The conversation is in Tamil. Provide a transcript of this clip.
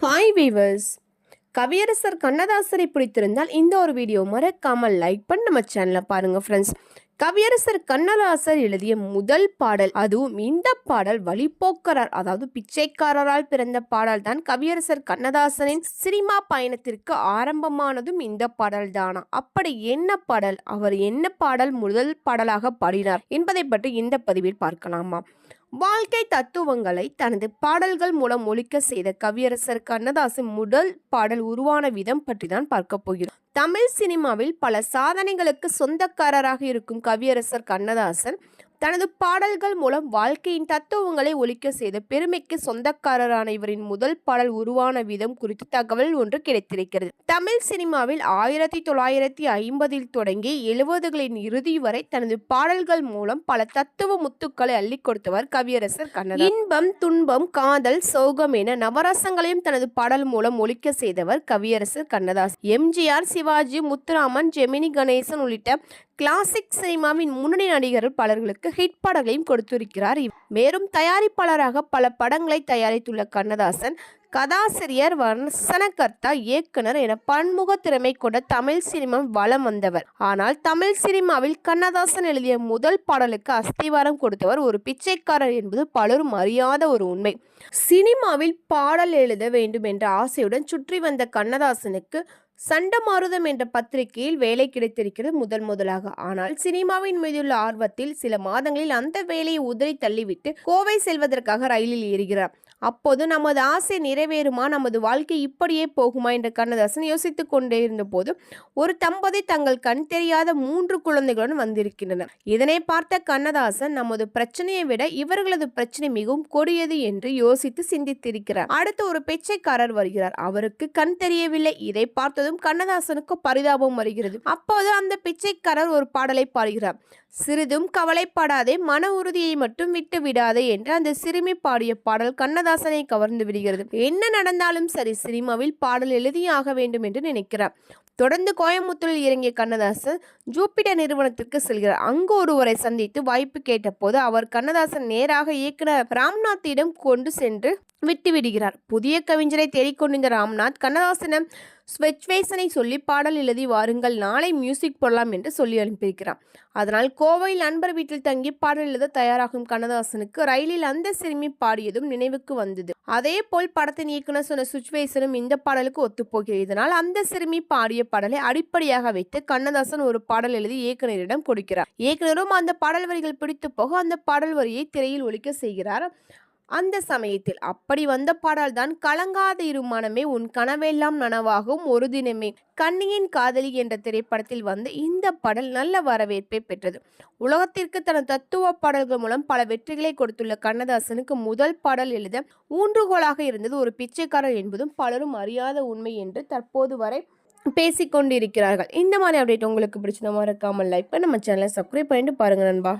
ஹாய் வீவர்ஸ் கவியரசர் கண்ணதாசரை பிடித்திருந்தால் இந்த ஒரு வீடியோ மறக்காமல் லைக் பண்ணி நம்ம சேனலை பாருங்கள் ஃப்ரெண்ட்ஸ் கவியரசர் கண்ணதாசர் எழுதிய முதல் பாடல் அதுவும் இந்த பாடல் வழிபோக்கரார் அதாவது பிச்சைக்காரரால் பிறந்த பாடல் தான் கவியரசர் கண்ணதாசனின் சினிமா பயணத்திற்கு ஆரம்பமானதும் இந்த பாடல் தானா. அப்படி என்ன பாடல்? அவர் என்ன பாடல் முதல் பாடலாக பாடினார் என்பதை பற்றி இந்த பதிவில் பார்க்கலாமா? வாழ்க்கை தத்துவங்களை தனது பாடல்கள் மூலம் ஒழிக்க செய்த கவியரசர் கண்ணதாசன் முதல் பாடல் உருவான விதம் பற்றி தான் பார்க்க போகிறோம். தமிழ் சினிமாவில் பல சாதனைகளுக்கு சொந்தக்காரராக இருக்கும் கவியரசர் கண்ணதாசன் தனது பாடல்கள் மூலம் வாழ்க்கையின் தத்துவங்களை ஒழிக்க செய்த பெருமைக்கு சொந்தக்காரரான இவரின் முதல் பாடல் உருவான விதம் குறித்து தகவல் ஒன்று கிடைத்திருக்கிறது. தமிழ் சினிமாவில் ஆயிரத்தி தொள்ளாயிரத்தி ஐம்பதில் தொடங்கி எழுபதுகளின் இறுதி வரை தனது பாடல்கள் மூலம் பல தத்துவ முத்துக்களை அள்ளி கொடுத்தவர் கவியரசர் கண்ணன் இன்பம் துன்பம் காதல் சோகம் என நவரசங்களையும் தனது பாடல் மூலம் ஒழிக்க செய்தவர் கவியரசர் கண்ணதாஸ் எம்ஜிஆர் சிவாஜி முத்துராமன் ஜெமினி கணேசன் உள்ளிட்ட கிளாசிக் சினிமாவின் முன்னணி நடிகர்கள் பலர்களுக்கு ஹிட் பாடல்களையும் கொடுத்திருக்கிறார் மேலும் தயாரிப்பாளராக பல படங்களை தயாரித்துள்ள கண்ணதாசன் கதாசிரியர் வசனகர்த்தா இயக்குனர் என பன்முக திறமை கொண்ட தமிழ் சினிமா வலம் வந்தவர். ஆனால் தமிழ் சினிமாவில் கண்ணதாசன் எழுதிய முதல் பாடலுக்கு அஸ்திவாரம் கொடுத்தவர் ஒரு பிச்சைக்காரர் என்பது பலரும் அறியாத ஒரு உண்மை. சினிமாவில் பாடல் எழுத வேண்டும் என்ற ஆசையுடன் சுற்றி வந்த கண்ணதாசனுக்கு சண்டமாருதம் என்ற பத்திரிகையில் வேலை கிடைத்திருக்கிறது முதல் முதலாக. ஆனால் சினிமாவின் மீதுள்ள ஆர்வத்தில் சில மாதங்களில் அந்த வேலையை உதறி தள்ளிவிட்டு கோவை செல்வதற்காக ரயிலில் ஏறுகிறார். அப்போது நமது ஆசை நிறைவேறுமா? நமது வாழ்க்கை இப்படியே போகுமா? என்று கண்ணதாசன் யோசித்துக் கொண்டே இருந்தபோது ஒரு தம்பதி தங்கள் கண் தெரியாத மூன்று குழந்தைகளுடன் வந்திருக்கின்றனர் இதனை பார்த்த கண்ணதாசன் நமது பிரச்சனையை விட இவர்களது பிரச்சனை மிகவும் கொடியது என்று யோசித்து சிந்தித்திருக்கிறார். அடுத்து ஒரு பிச்சைக்காரர் வருகிறார். அவருக்கு கண் தெரியவில்லை. இதை பார்த்ததும் கண்ணதாசனுக்கு பரிதாபம் வருகிறது. அப்போது அந்த பிச்சைக்காரர் ஒரு பாடலை பாடுகிறார். சிறிதும் கவலைப்படாதே மன உறுதியை மட்டும் விட்டு விடாதே என்று அந்த சிறுமி பாடிய பாடல் கண்ணதாசனை கவர்ந்து விடுகிறது. என்ன நடந்தாலும் சரி சினிமாவில் பாடல் எழுதியாக வேண்டும் என்று நினைக்கிறார். தொடர்ந்து கோயம்புத்தூரில் இறங்கிய கண்ணதாசன் ஜூப்பிட்டர் நிறுவனத்திற்கு செல்கிறார். அங்கு ஒருவரை சந்தித்து வாய்ப்பு கேட்டபோது அவர் கண்ணதாசன் நேராக இயக்குனர் ராம்நாத்திடம் கொண்டு சென்று விட்டு விடுகிறார் புதிய கவிஞரை தேடிக்கொண்டிருந்த ராம்நாத் கண்ணதாசனம் ஸ்வெச்வேசனை சொல்லி பாடல் எழுதி வாருங்கள் நாளை மியூசிக் போடலாம் என்று சொல்லி அனுப்பியிருக்கிறார். அதனால் கோவையில் நண்பர் வீட்டில் தங்கி பாடல் எழுத தயாராகும் கண்ணதாசனுக்கு ரயிலில் அந்த சிறுமி பாடியதும் நினைவுக்கு வந்தது. அதே போல் படத்தின் இயக்குனர் சொன்ன சுச்வேசனும் இந்த பாடலுக்கு ஒத்துப்போகிறது இதனால் அந்த சிறுமி பாடிய பாடலை அடிப்படையாக வைத்து கண்ணதாசன் ஒரு பாடல் எழுதி இயக்குனரிடம் கொடுக்கிறார். இயக்குனரும் அந்த பாடல் வரிகள் பிடித்து போக அந்த பாடல் வரியை திரையில் ஒழிக்க செய்கிறார். அந்த சமயத்தில் அப்படி வந்த பாடல்தான் கலங்காத இரு மனமே உன் கனவெல்லாம் நனவாகும் ஒரு தினமே கண்ணியின் காதலி என்ற திரைப்படத்தில் வந்து இந்த பாடல் நல்ல வரவேற்பை பெற்றது. உலகத்திற்கு தனது தத்துவ பாடல்கள் மூலம் பல வெற்றிகளை கொடுத்துள்ள கண்ணதாசனுக்கு முதல் பாடல் எழுத ஊன்றுகோலாக இருந்தது ஒரு பிச்சைக்காரர் என்பதும் பலரும் அறியாத உண்மை என்று தற்போது வரை பேசிக்கொண்டிருக்கிறார்கள் இந்த மாதிரி அப்டேட் உங்களுக்கு பிடிச்சத மறக்காமல் லைக் பண்ண நம்ம சேனலை சப்ஸ்கிரைப் பண்ணிட்டு பாருங்கள் நண்பா.